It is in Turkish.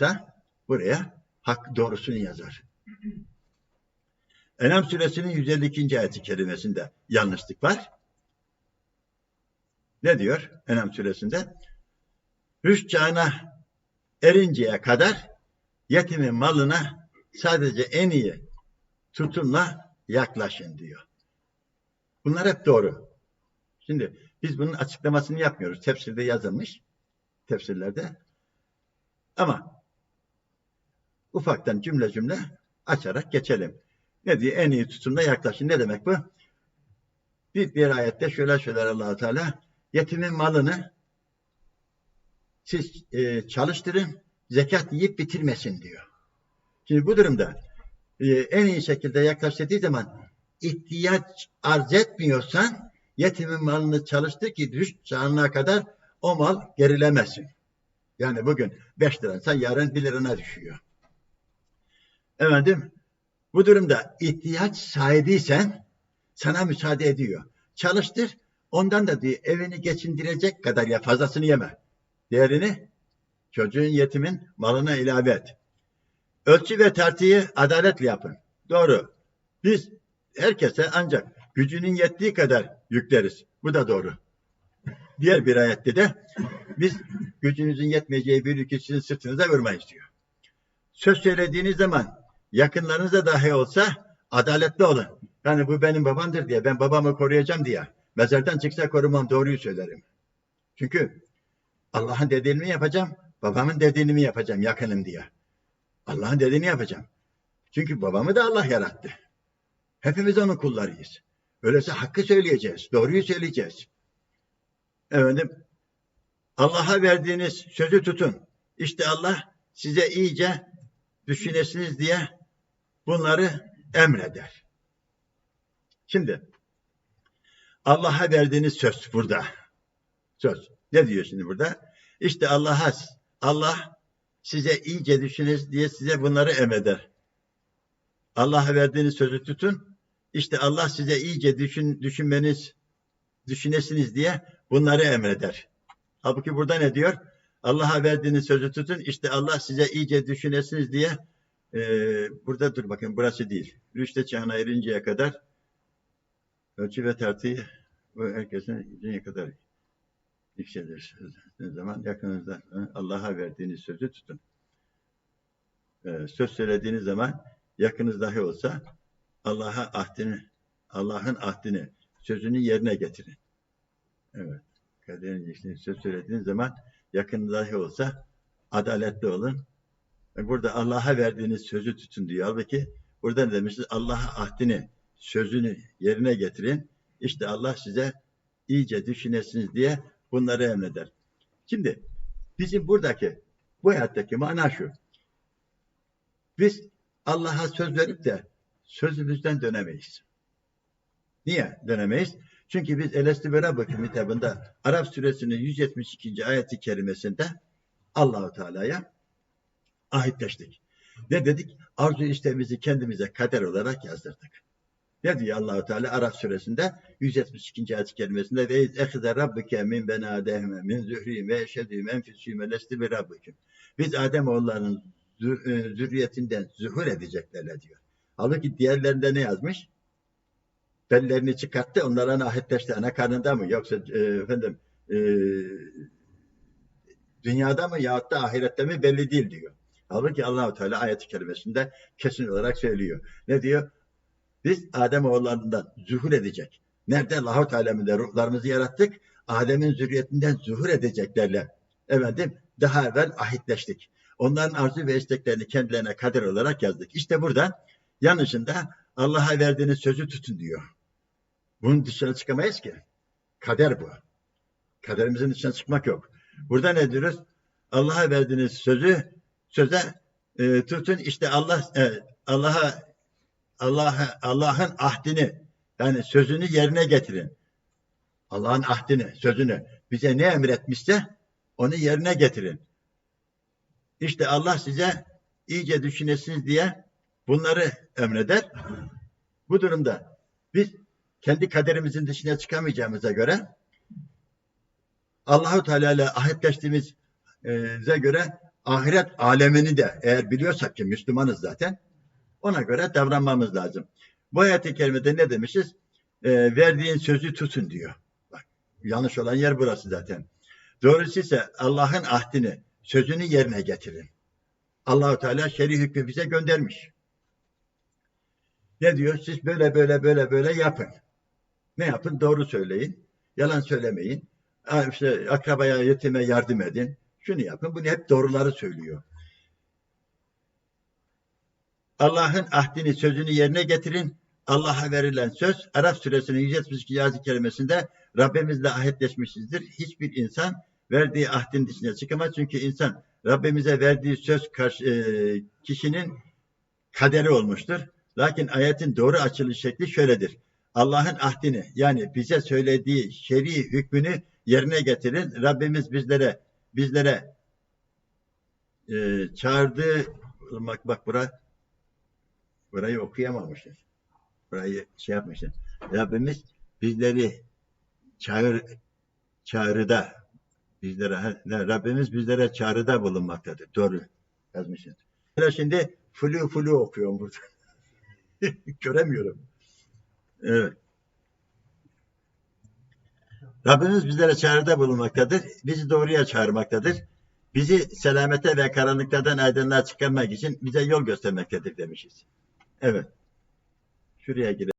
yazıyorsa buraya hak doğrusunu yazar. Enam suresinin 152. ayeti kerimesinde yanlışlık var. Ne diyor Enam suresinde? Rüşt çağına erinceye kadar yetimin malına sadece en iyi tutumla yaklaşın diyor. Bunlar hep doğru. Şimdi biz bunun açıklamasını yapmıyoruz. Tefsirde yazılmış. Tefsirlerde. Ama ufaktan cümle cümle açarak geçelim. Ne diye en iyi tutumla yaklaşın. Ne demek bu? Bir diğer ayette şöyle söyler allah Teala yetimin malını siz e, çalıştırın zekat yiyip bitirmesin diyor. Şimdi bu durumda e, en iyi şekilde yaklaş zaman ihtiyaç arz etmiyorsan yetimin malını çalıştır ki rüşt çağına kadar o mal gerilemesin. Yani bugün 5 liransa yarın 1 lirana düşüyor. Efendim bu durumda ihtiyaç sahibiysen sana müsaade ediyor. Çalıştır ondan da diyor evini geçindirecek kadar ya fazlasını yeme. Diğerini çocuğun yetimin malına ilave et. Ölçü ve tartıyı adaletle yapın. Doğru. Biz herkese ancak gücünün yettiği kadar yükleriz. Bu da doğru. Diğer bir ayette de biz gücünüzün yetmeyeceği bir yükü sizin sırtınıza vurmayız diyor. Söz söylediğiniz zaman yakınlarınıza dahi olsa adaletli olun. Yani bu benim babamdır diye ben babamı koruyacağım diye mezardan çıksa korumam doğruyu söylerim. Çünkü Allah'ın dediğini mi yapacağım, babamın dediğini mi yapacağım yakınım diye. Allah'ın dediğini yapacağım. Çünkü babamı da Allah yarattı. Hepimiz onun kullarıyız. Öyleyse hakkı söyleyeceğiz, doğruyu söyleyeceğiz. Efendim, Allah'a verdiğiniz sözü tutun. İşte Allah size iyice düşünesiniz diye bunları emreder. Şimdi Allah'a verdiğiniz söz burada. Söz. Ne diyor şimdi burada? İşte Allah'a Allah size iyice düşünesiniz diye size bunları emreder. Allah'a verdiğiniz sözü tutun. İşte Allah size iyice düşün, düşünmeniz, düşünesiniz diye bunları emreder. Halbuki burada ne diyor? Allah'a verdiğiniz sözü tutun. İşte Allah size iyice düşünesiniz diye e, burada dur bakın burası değil. Rüşte çağına erinceye kadar ölçü ve tartıyı bu herkesin dünya kadar yükselir. Ne zaman yakınızda Allah'a verdiğiniz sözü tutun. Ee, söz söylediğiniz zaman yakınız dahi olsa Allah'a ahdini, Allah'ın ahdini, sözünü yerine getirin. Evet. Kaderin söz söylediğiniz zaman yakın dahi olsa adaletli olun. Burada Allah'a verdiğiniz sözü tutun diyor. Halbuki burada ne demişiz? Allah'a ahdini, sözünü yerine getirin. İşte Allah size iyice düşünesiniz diye bunları emreder. Şimdi bizim buradaki bu hayattaki mana şu. Biz Allah'a söz verip de sözümüzden dönemeyiz. Niye dönemeyiz? Çünkü biz Elesti ve kitabında Arap suresinin 172. ayeti kerimesinde Allahu Teala'ya ahitleştik. Ne dedik? Arzu istemizi kendimize kader olarak yazdırdık. Ne diyor Allahu Teala Araf suresinde 172. ayet kelimesinde ve ehze rabbuke min benadehme min zührihim ve eşhedühüm enfisühüm elesti bir rabbukum. Biz Adem oğullarının e, zürriyetinden zuhur edeceklerle diyor. Halbuki diğerlerinde ne yazmış? Bellerini çıkarttı, onlara ahitleşti. Ana karnında mı? Yoksa e, efendim e, dünyada mı yahut da ahirette mi belli değil diyor. Halbuki Allahu Teala ayet-i kerimesinde kesin olarak söylüyor. Ne diyor? Biz Adem oğullarından zuhur edecek. Nerede? Lahut aleminde ruhlarımızı yarattık. Adem'in zürriyetinden zuhur edeceklerle efendim daha evvel ahitleştik. Onların arzu ve isteklerini kendilerine kader olarak yazdık. İşte burada yanlışında Allah'a verdiğiniz sözü tutun diyor. Bunun dışına çıkamayız ki. Kader bu. Kaderimizin dışına çıkmak yok. Burada ne diyoruz? Allah'a verdiğiniz sözü söze e, tutun. İşte Allah e, Allah'a Allah Allah'ın ahdini yani sözünü yerine getirin. Allah'ın ahdini, sözünü bize ne emretmişse onu yerine getirin. İşte Allah size iyice düşünesiniz diye bunları emreder. Bu durumda biz kendi kaderimizin dışına çıkamayacağımıza göre Allahu Teala ile ahitleştiğimize göre ahiret alemini de eğer biliyorsak ki Müslümanız zaten ona göre davranmamız lazım. Bu ayet-i kerimede ne demişiz? Ee, verdiğin sözü tutun diyor. Bak, yanlış olan yer burası zaten. Doğrusu ise Allah'ın ahdini, sözünü yerine getirin. Allahu Teala şer'i hükmü bize göndermiş. Ne diyor? Siz böyle böyle böyle böyle yapın. Ne yapın? Doğru söyleyin. Yalan söylemeyin. İşte akrabaya, yetime yardım edin. Şunu yapın. Bunu hep doğruları söylüyor. Allah'ın ahdini, sözünü yerine getirin. Allah'a verilen söz Arap suresinin 172. ayet kelimesinde Rabbimizle ahitleşmişizdir. Hiçbir insan verdiği ahdin dışına çıkamaz. Çünkü insan Rabbimize verdiği söz karşı, e, kişinin kaderi olmuştur. Lakin ayetin doğru açılış şekli şöyledir. Allah'ın ahdini yani bize söylediği şer'i hükmünü yerine getirin. Rabbimiz bizlere bizlere e, çağırdığı bak bak bura burayı okuyamamışız. Burayı şey yapmışız. Rabbimiz bizleri çağır çağrıda bizlere Rabbimiz bizlere çağrıda bulunmaktadır. Doğru yazmışız. Böyle şimdi flu flu okuyorum burada. Göremiyorum. Evet. Rabbimiz bizlere çağrıda bulunmaktadır. Bizi doğruya çağırmaktadır. Bizi selamete ve karanlıklardan aydınlığa çıkarmak için bize yol göstermektedir demişiz. Evet. Şuraya girelim.